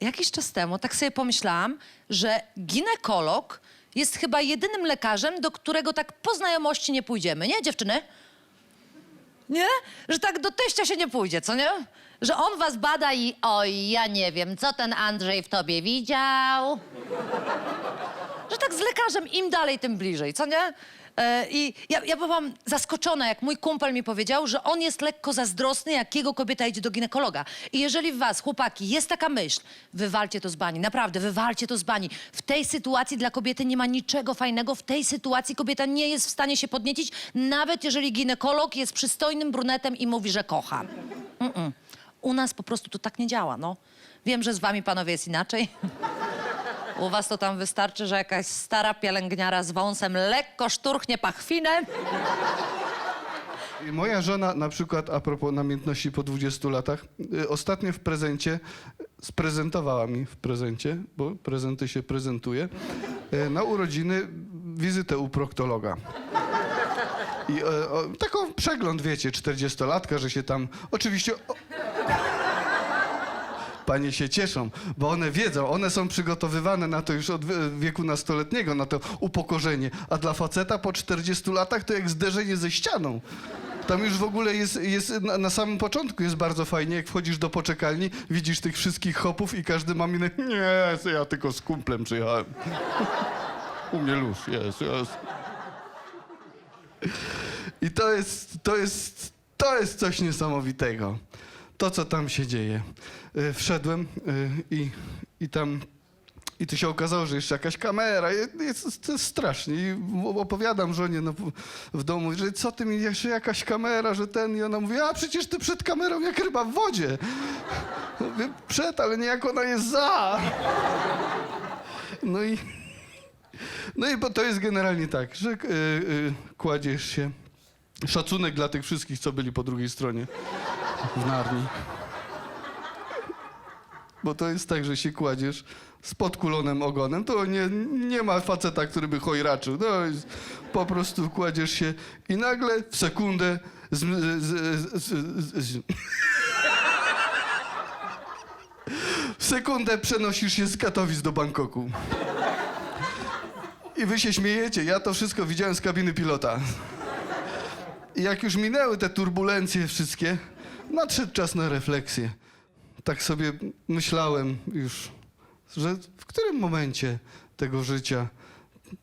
jakiś czas temu tak sobie pomyślałam, że ginekolog jest chyba jedynym lekarzem, do którego tak po znajomości nie pójdziemy, nie dziewczyny? Nie? Że tak do teścia się nie pójdzie, co nie? Że on was bada i oj, ja nie wiem, co ten Andrzej w tobie widział. Że tak z lekarzem im dalej, tym bliżej, co nie? E, I ja, ja byłam zaskoczona, jak mój kumpel mi powiedział, że on jest lekko zazdrosny, jak jego kobieta idzie do ginekologa. I jeżeli w was, chłopaki, jest taka myśl, wywalcie to z bani, naprawdę, wywalcie to z bani. W tej sytuacji dla kobiety nie ma niczego fajnego, w tej sytuacji kobieta nie jest w stanie się podniecić, nawet jeżeli ginekolog jest przystojnym brunetem i mówi, że kocha. Mm-mm. U nas po prostu to tak nie działa, no. Wiem, że z wami, panowie, jest inaczej. U was to tam wystarczy, że jakaś stara pielęgniara z wąsem lekko szturchnie pachwinę. I Moja żona na przykład, a propos namiętności po 20 latach, y, ostatnio w prezencie, sprezentowała mi w prezencie, bo prezenty się prezentuje, y, na urodziny wizytę u proktologa. I e, o, taką przegląd, wiecie, 40-latka, że się tam, oczywiście... O, Panie się cieszą, bo one wiedzą, one są przygotowywane na to już od wie- wieku nastoletniego, na to upokorzenie. A dla faceta po 40 latach to jak zderzenie ze ścianą. Tam już w ogóle jest, jest na, na samym początku jest bardzo fajnie, jak wchodzisz do poczekalni, widzisz tych wszystkich hopów i każdy ma minę, nie, ja tylko z kumplem przyjechałem. U mnie luz, jest, jest. I to jest, to jest, to jest coś niesamowitego. To, co tam się dzieje. Y, Wszedłem y, i, i tam i tu się okazało, że jeszcze jakaś kamera. Jest, to jest strasznie. I opowiadam żonie no, w- domu, że co ty mi, jeszcze jakaś kamera, że ten. I ona mówi, a przecież ty przed kamerą jak ryba w wodzie. Mówię, przed, ale nie jak ona jest za. No i, no i bo to jest generalnie tak, że y, y, kładziesz się. Szacunek dla tych wszystkich, co byli po drugiej stronie Narni. Bo to jest tak, że się kładziesz z podkulonym ogonem, to nie, nie ma faceta, który by chojraczył. No, po prostu kładziesz się i nagle w sekundę z, z, z, z, w sekundę przenosisz się z Katowic do Bangkoku. I wy się śmiejecie, ja to wszystko widziałem z kabiny pilota. I jak już minęły te turbulencje wszystkie, nadszedł czas na refleksję. Tak sobie myślałem już, że w którym momencie tego życia,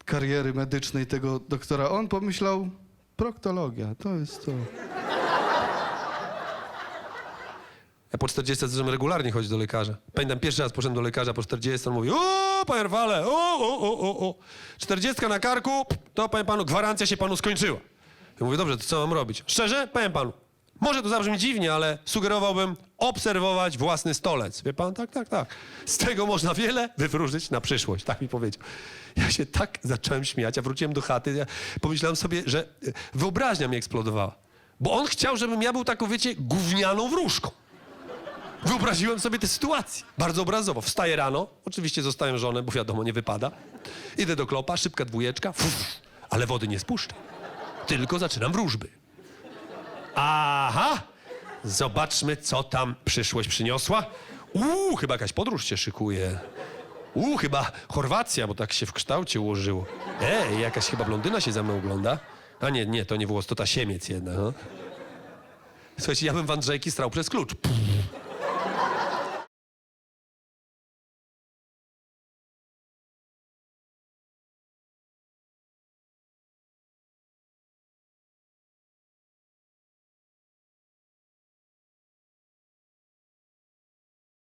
kariery medycznej tego doktora, on pomyślał, proktologia, to jest to. Ja po 40 zacząłem regularnie chodzić do lekarza. Pamiętam, pierwszy raz poszedłem do lekarza po 40, on mówi, o, panie Rwale, o, o, o, o, o. 40 na karku, to, panie panu, gwarancja się panu skończyła. Ja mówię, dobrze, to co mam robić? Szczerze, powiem panu, może to zabrzmi dziwnie, ale sugerowałbym obserwować własny stolec. Wie pan, tak, tak, tak. Z tego można wiele wywróżyć na przyszłość, tak mi powiedział. Ja się tak zacząłem śmiać, ja wróciłem do chaty, ja pomyślałem sobie, że e, wyobraźnia mi eksplodowała. Bo on chciał, żebym ja był taką, wiecie, gównianą wróżką. Wyobraziłem sobie tę sytuację. Bardzo obrazowo. Wstaję rano, oczywiście zostałem żonę, bo wiadomo, nie wypada. Idę do klopa, szybka dwójeczka, fuf, ale wody nie spuszczę. Tylko zaczynam wróżby. Aha! Zobaczmy, co tam przyszłość przyniosła. Uuu, chyba jakaś podróż się szykuje. Uuu, chyba Chorwacja, bo tak się w kształcie ułożyło. Ej, jakaś chyba blondyna się za mną ogląda. A nie, nie, to nie włos, to ta siemiec jedna. No. Słuchajcie, ja bym w Andrzejki strał przez klucz. Pff.